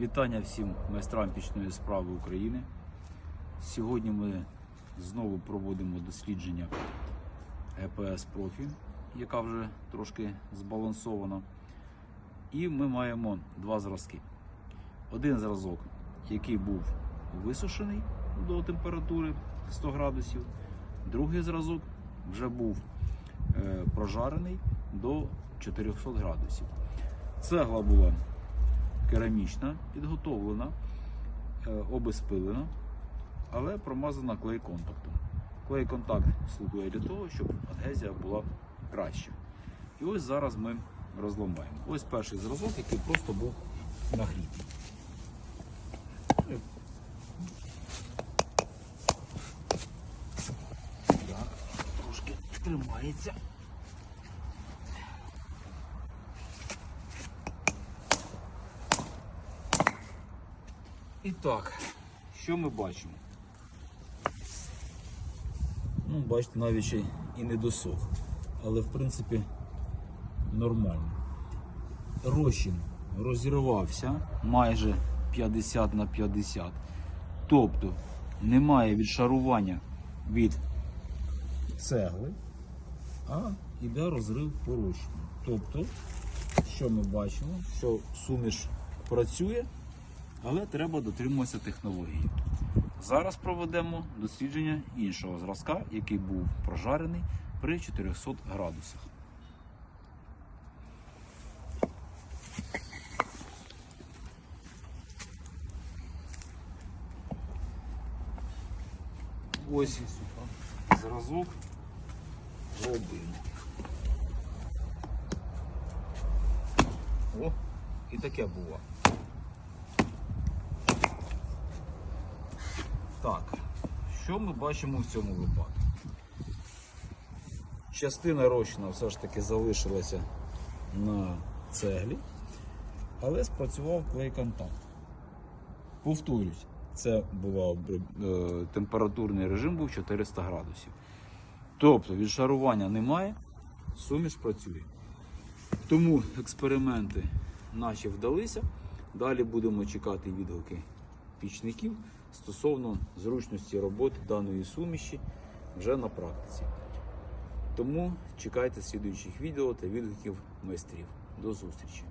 Вітання всім майстрам пічної справи України. Сьогодні ми знову проводимо дослідження ЕПС профі, яка вже трошки збалансована. І ми маємо два зразки. Один зразок, який був висушений до температури 100 градусів, другий зразок вже був е, прожарений до 400 градусів. Цегла була керамічна, підготовлена, е, обезпилена, але промазана клей-контактом. Клей-контакт слугує для того, щоб адгезія була краща. І ось зараз ми розламаємо. Ось перший зразок, який просто був нагрітий. Так, трошки тримається. І так, що ми бачимо? Ну, бачите, навіть ще і не досох. Але в принципі нормально. Розчин розірвався майже 50 на 50. Тобто немає відшарування від цегли, а йде розрив по розчину. Тобто, що ми бачимо? Що суміш працює, але треба дотримуватися технології. Зараз проведемо дослідження іншого зразка, який був прожарений при 400 градусах. Ось зразок робимо. О, і таке було. Так, що ми бачимо в цьому випадку? Частина розчина все ж таки залишилася на цеглі, але спрацював клей-контакт. Повторюсь, це була е, температурний режим був 400 градусів. Тобто відшарування немає, суміш працює. Тому експерименти наші вдалися. Далі будемо чекати відгуки пічників стосовно зручності роботи даної суміші вже на практиці. Тому чекайте слідуючих відео та відгуків майстрів. До зустрічі!